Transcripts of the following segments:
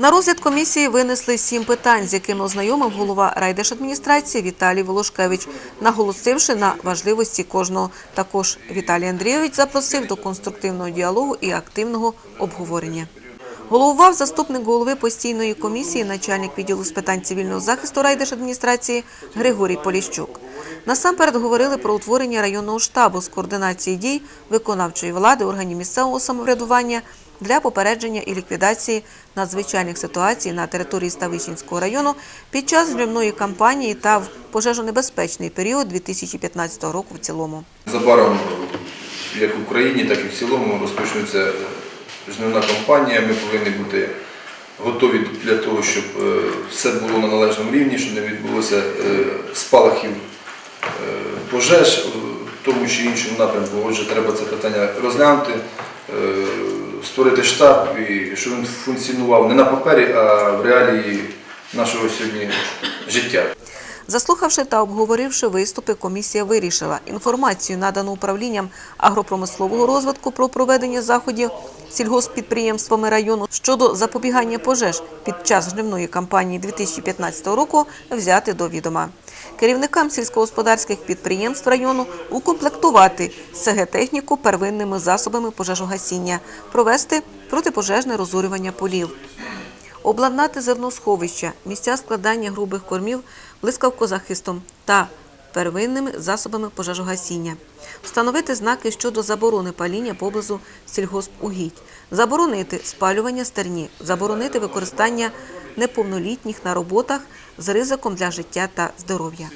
На розгляд комісії винесли сім питань, з якими ознайомив голова райдержадміністрації Віталій Волошкевич, наголосивши на важливості кожного. Також Віталій Андрійович запросив до конструктивного діалогу і активного обговорення. Головував заступник голови постійної комісії, начальник відділу з питань цивільного захисту райдержадміністрації Григорій Поліщук. Насамперед говорили про утворення районного штабу з координації дій виконавчої влади органів місцевого самоврядування для попередження і ліквідації надзвичайних ситуацій на території Ставищенського району під час жнивної кампанії та в пожежонебезпечний період 2015 року в цілому. Незабаром, як в Україні, так і в цілому, розпочнеться жнивна кампанія. Ми повинні бути готові для того, щоб е, все було на належному рівні, щоб не відбулося е, спалахів е, пожеж в тому чи іншому напрямку. Отже, треба це питання розглянути, створити штаб, і щоб він функціонував не на папері, а в реалії нашого сьогодні життя. Заслухавши та обговоривши виступи, комісія вирішила інформацію, надану управлінням агропромислового розвитку про проведення заходів сільгосппідприємствами району щодо запобігання пожеж під час жнивної кампанії 2015 року, взяти до відома. Керівникам сільськогосподарських підприємств району укомплектувати СГ-техніку первинними засобами пожежогасіння, провести протипожежне розорювання полів обладнати зерносховища, місця складання грубих кормів блискавкозахистом та первинними засобами пожежогасіння, встановити знаки щодо заборони паління поблизу сільгоспугідь, заборонити спалювання стерні, заборонити використання неповнолітніх на роботах з ризиком для життя та здоров'я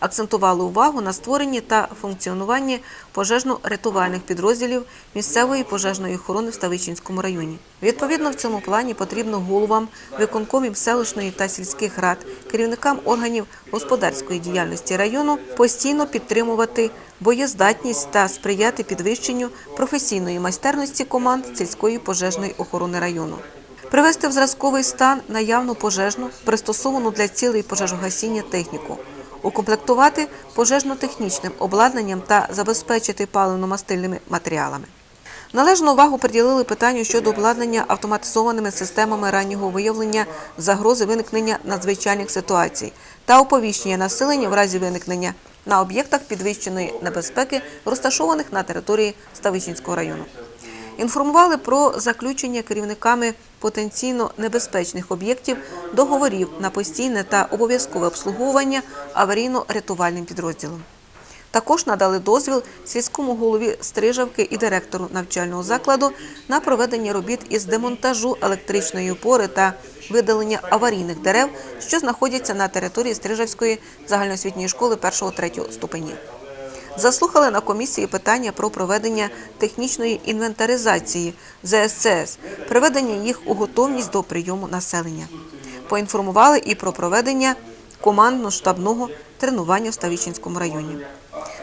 акцентували увагу на створенні та функціонуванні пожежно-рятувальних підрозділів місцевої пожежної охорони в Ставичинському районі. Відповідно, в цьому плані потрібно головам виконкомів селищної та сільських рад, керівникам органів господарської діяльності району постійно підтримувати боєздатність та сприяти підвищенню професійної майстерності команд сільської пожежної охорони району. Привести в зразковий стан наявну пожежну, пристосовану для цілей пожежогасіння техніку, укомплектувати пожежно-технічним обладнанням та забезпечити паливно-мастильними матеріалами. Належну увагу приділили питанню щодо обладнання автоматизованими системами раннього виявлення загрози виникнення надзвичайних ситуацій та оповіщення населення в разі виникнення на об'єктах підвищеної небезпеки, розташованих на території Ставищенського району. Інформували про заключення керівниками потенційно небезпечних об'єктів договорів на постійне та обов'язкове обслуговування аварійно-рятувальним підрозділом. Також надали дозвіл сільському голові Стрижавки і директору навчального закладу на проведення робіт із демонтажу електричної опори та видалення аварійних дерев, що знаходяться на території Стрижавської загальноосвітньої школи 1-3 ступенів. Заслухали на комісії питання про проведення технічної інвентаризації ЗСЦС, приведення їх у готовність до прийому населення. Поінформували і про проведення командно-штабного тренування в Ставічинському районі.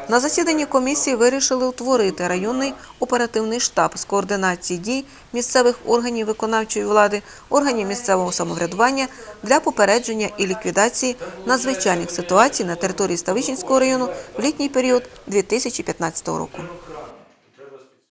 На засіданні комісії вирішили утворити районний оперативний штаб з координації дій місцевих органів виконавчої влади, органів місцевого самоврядування для попередження і ліквідації надзвичайних ситуацій на території Ставичинського району в літній період 2015 року.